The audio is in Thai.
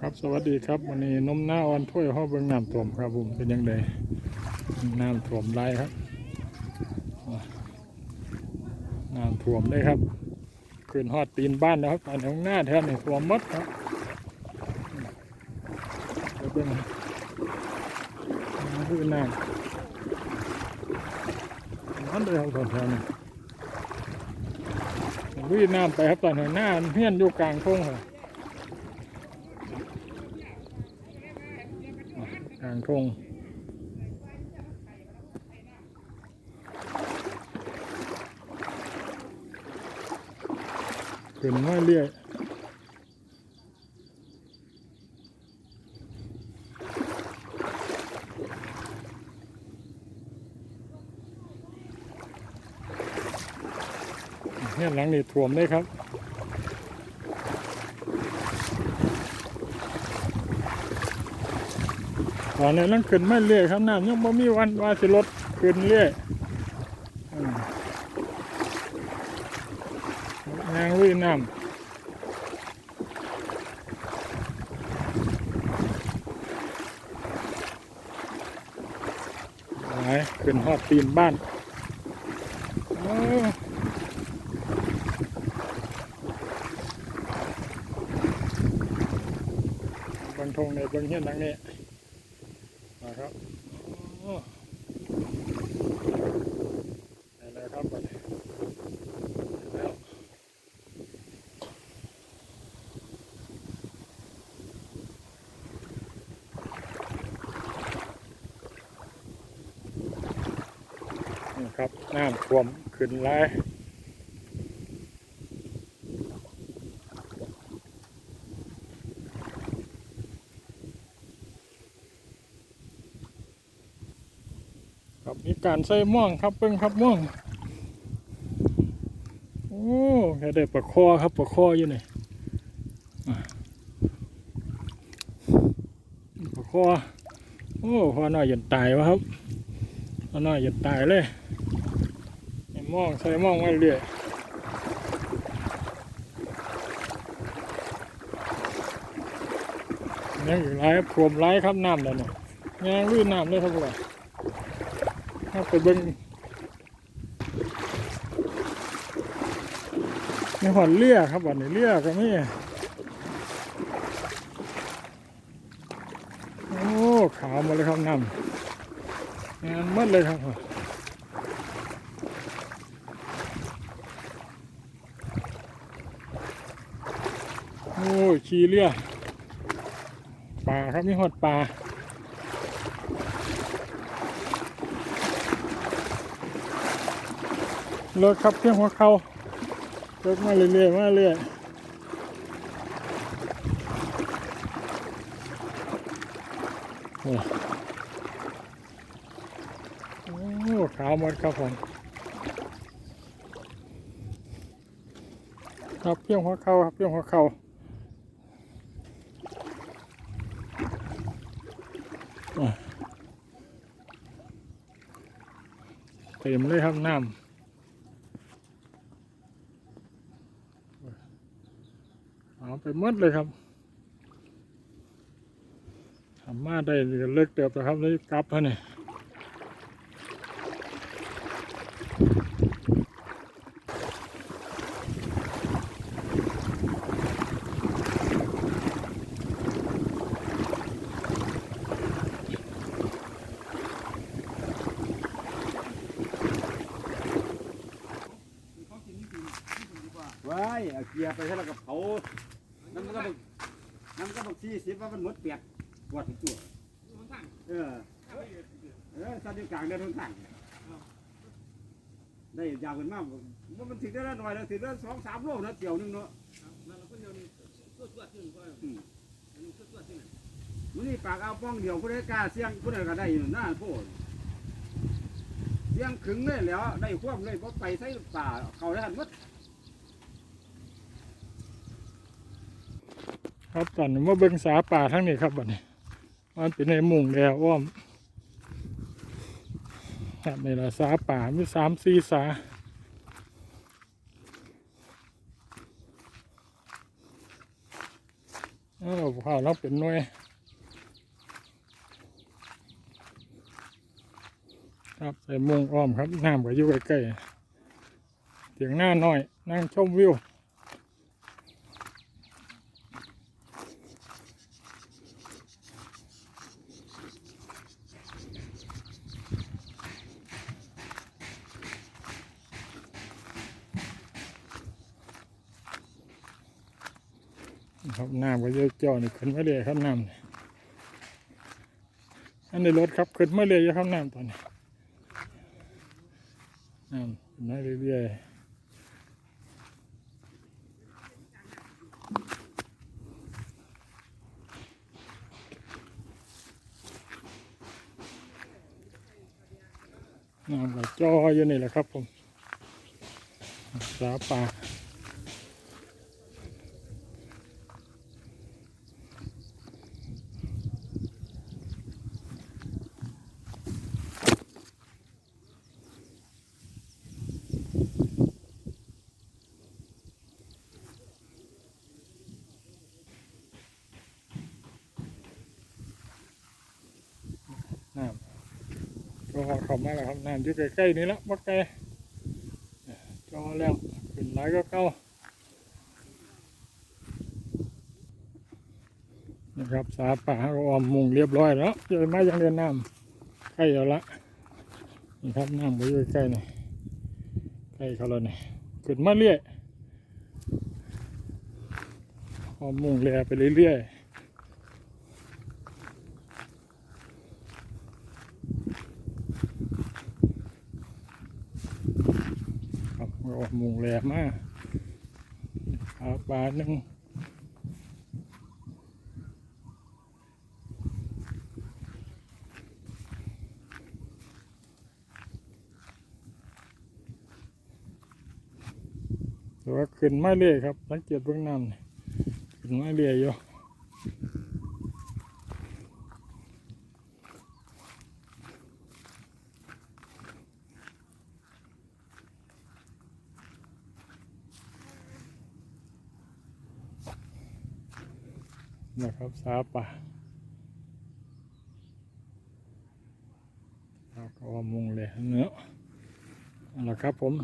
ครับสวัสดีครับวันนี้นมหน้าอ่อนถ้วยห้อเบิ้งน้ำท่วมครับผมเป็นยังไงน้ำท่วมไรครับน้ำท่วมเลยครับขึ้นฮอดตีนบ้านแล้วครับตอนนี้หน้าแทนนี่ท่วมมดครับเดี๋ยวเบิ้งนี่คือน้ำนั่นเลยครับตอนแถวนี้วิ่งน้ำไปครับตอนนี้หน้าเฮี้ยนอยู่กลางทุ่งครับ กลางทงขึ้นมาเรื่อยเนี่ยหลังนี้ถ่วมได้ครับ ตอนนี้นั่งขึ้นไม่เรื่อยครับน้ำยังบ่มีวันว่าสิลดขึ้นเรื่อยอืมยางลุยน้ำไปขึ้นหอดตีนบ้านบางทงในบางเฮียนดังนี้ ครับโอ้ได้แล้วครับบัดนี้ได้แล้วนี่ครับน้ำท่วมขึ้นแล้ว มีการใส่ม่วงครับเพิ่งครับม่วงโอ้แค่ได้ปลาคอครับปลาคออยู่นี่ปลาคอโอ้พอน้อยหยันตายวะครับพอน้อยหยันตายเลยม่วงใส่ม่วงไว้เรื่อยยังอยู่ไรครับโคมไรครับน้ำเลยเนี่ยยังลื่นน้ำเลยครับพวกเรา ถ้าไปเบิ้งในหอนเลี่ยครับวันนี้เลี่ยก็มีโอ้ขาวหมดเลยครับน้ำงานหมดเลยครับโอ้ขี่เลี่ยปลาครับมีหอดปลา เลิกครับเพียงหัวเขาเลิกมาเรื่อยๆมาเรื่อยโอ้โอ้ขาวหมดครับผมครับเพียงหัวเข่าครับเพียงหัวเข่าอะเต็มเลยครับน้ำ เอาไปหมดเลยครับทำมาได้เลิกเติบแล้วครับเลยกลับฮะเนี่ยว้ายเอาเกียร์ไปให้เรากับเขา น้ำมันก็บอกน้ำมันก็บอกสี่สิบว่ามันหมดเปียกปวดตัวเออ เออสัตว์อยู่กลางเดินทางทางได้ยาวกันมากว่ามันถึงได้ละหน่อยแล้วถึงได้สองสามโลนะเกี่ยวหนึงเนาะอืมมันนี่ปากเอาป้องเดียวผู้ใดกล้าเสี่ยงผู้ใดก็ได้อยู่หน้าโพดเสี่ยงขึงเลยแหล้ว ได้ควบเลยเพราะไปใส่ป่าเขาได้หันหมด ครับตอนนี้มาเบิ่งสาป่าทั้งนี้ครับบัดนี้มันเป็นในมุงแล้วอ้อมครับนี่ละสาป่ามีสามสี่สาโอ้เราข้าวเราเป็นหน่วยครับใส่มุงอ้อมครับน้ำก็อยู่ใกล้ๆเถียงหน้าน้อย นั่งชมวิว ครับน้ำก็เยอะจ่อนี่ขึ้นมาเลยครับน้ำนี่อันในรถครับขึ้นมาเลยอยู่ครับน้ำตอนนี้น้ำขึ้นมาเรื่อยน้ำก็จ่ออยู่นี่แหละครับผมสาปาำ ก็เข้ามาแล้วครับน้ำอยู่ใกล้ๆนี่ละบ่ไกลจอแล้วขึ้นหลายก็เก่านะครับสาป่าก็ออมมุงเรียบร้อยแล้วเจอมายังเดินน้ำใกล้แล้วละนี่ครับน้ำก็อยู่ใกล้ๆนี่ใกล้เขาแล้วนี่ขึ้นมาเรื่อยออมมุงเรียไปเรื่อยๆ รับก็หมุงแหลมมากหาปลาหนึ่งแต่ว่าขึ้นไมาเรื่อยครับสังเกตเบื้องน้ำนี่ขึ้นไมาเรื่อยอยู่ นะครับสาป่าเราก็มุงเลยเนื้อเอาละครับผม